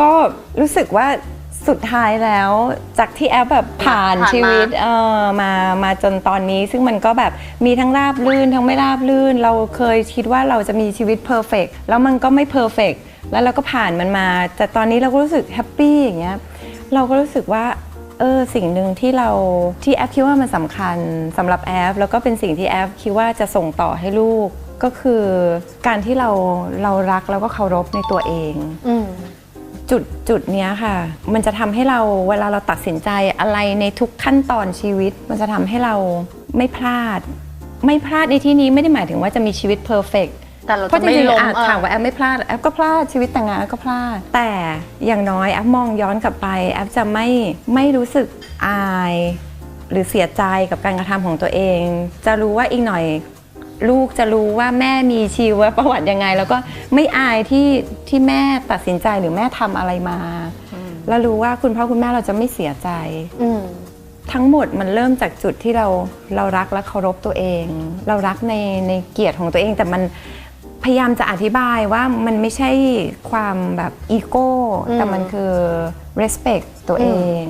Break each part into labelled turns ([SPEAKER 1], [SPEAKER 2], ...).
[SPEAKER 1] ก็รู้สึกว่าสุดท้ายแล้วจากที่แอฟแบบผ่าน
[SPEAKER 2] ผ่านมา
[SPEAKER 1] ชีวิตเออมามาจนตอนนี้ ซึ่งมันก็แบบมีทั้งราบลื่นทั้งไม่ราบลื่น เราเคยคิดว่าเราจะมีชีวิตเพอร์เฟกแล้วมันก็ไม่เพอร์เฟกแล้วเราก็ผ่านมันมา แต่ตอนนี้เราก็รู้สึกแฮปปี้อย่างเงี้ยเราก็รู้สึกว่าเออสิ่งหนึ่งที่เราที่แอฟคิดว่ามันสำคัญสำหรับแอฟแล้วก็เป็นสิ่งที่แอฟคิดว่าจะส่งต่อให้ลูกก็คือการที่เราเรารักแล้วก็เคารพในตัวเอง
[SPEAKER 2] อืม
[SPEAKER 1] จุดจุดเนี้ยค่ะ มันจะทำให้เราเวลาเราตัดสินใจอะไรในทุกขั้นตอนชีวิต มันจะทำให้เราไม่พลาด ไม่พลาดในที่นี้ไม่ได้หมายถึงว่าจะมีชีวิตเพอร์เฟก
[SPEAKER 2] แต่เรา
[SPEAKER 1] เพราะ
[SPEAKER 2] จะ
[SPEAKER 1] จ
[SPEAKER 2] ไม่
[SPEAKER 1] ริง
[SPEAKER 2] ล้
[SPEAKER 1] ๆ
[SPEAKER 2] ม
[SPEAKER 1] อาจ
[SPEAKER 2] เออ
[SPEAKER 1] ถามว่าแอฟไม่พลาดแอฟก็พลาดชีวิตแต่งงานแอฟก็พลาด แต่อย่างน้อยแอฟมองย้อนกลับไปแอฟจะไม่ไม่รู้สึกอาย หรือเสียใจกับการกระทำของตัวเอง จะรู้ว่าอีกหน่อย ลูกจะรู้ว่าแม่มีชีวประวัติยังไง แล้วก็ไม่อายที่ที่แม่ตัดสินใจหรือแม่ทำอะไรมา แล้วรู้ว่าคุณพ่อคุณแม่เราจะไม่เสียใจ
[SPEAKER 2] อืม
[SPEAKER 1] ทั้งหมดมันเริ่มจากจุดที่เราเรารักและเคารพตัวเอง เรารักในในเกียรติของตัวเองแต่มัน พยายามจะอธิบายว่ามันไม่ใช่ความแบบอีโก้
[SPEAKER 2] อืม
[SPEAKER 1] แต่มันคือ respect ตัวเอง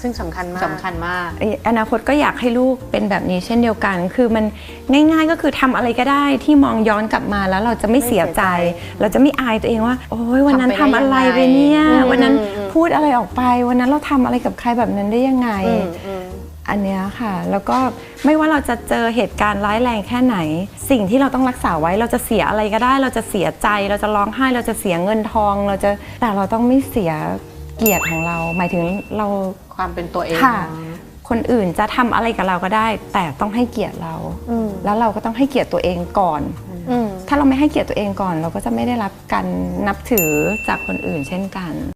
[SPEAKER 2] ซึ่งสำคัญมาก
[SPEAKER 3] สำคัญมาก
[SPEAKER 1] อนาคตก็อยากให้ลูกเป็นแบบนี้เช่นเดียวกัน คือมันง่ายๆก็คือทำอะไรก็ได้ที่มองย้อนกลับมาแล้วเราจะไม่เสียใจ เราจะไม่อายตัวเองว่า โอ้ยวันนั้น
[SPEAKER 3] ทำ
[SPEAKER 1] ทำ
[SPEAKER 3] ไปได้
[SPEAKER 1] อะไร
[SPEAKER 3] ยังไง
[SPEAKER 1] ไปเนี่ย
[SPEAKER 2] อืม
[SPEAKER 1] วันนั้น
[SPEAKER 2] อืมอืม
[SPEAKER 1] พูดอะไรออกไป วันนั้นเราทำอะไรกับใครแบบนั้นได้ยังไง
[SPEAKER 2] อืมอืม
[SPEAKER 1] อันเนี้ยค่ะ แล้วก็ไม่ว่าเราจะเจอเหตุการณ์ร้ายแรงแค่ไหน สิ่งที่เราต้องรักษาไว้เราจะเสียอะไรก็ได้ เราจะเสียใจ เราจะร้องไห้ เราจะเสียเงินทอง เราจะแต่เราต้องไม่เสียเกียรติของเรา หมายถึงเรา
[SPEAKER 3] ความเป็นตัวเอง
[SPEAKER 1] ค่ะ คนอื่นจะทำอะไรกับเราก็ได้ แต่ต้องให้เกียรติเรา
[SPEAKER 2] อืม
[SPEAKER 1] แล้วเราก็ต้องให้เกียรติตัวเองก่อน
[SPEAKER 2] อืม
[SPEAKER 1] ถ้าเราไม่ให้เกียรติตัวเองก่อน เราก็จะไม่ได้รับการนับถือจากคนอื่นเช่นกัน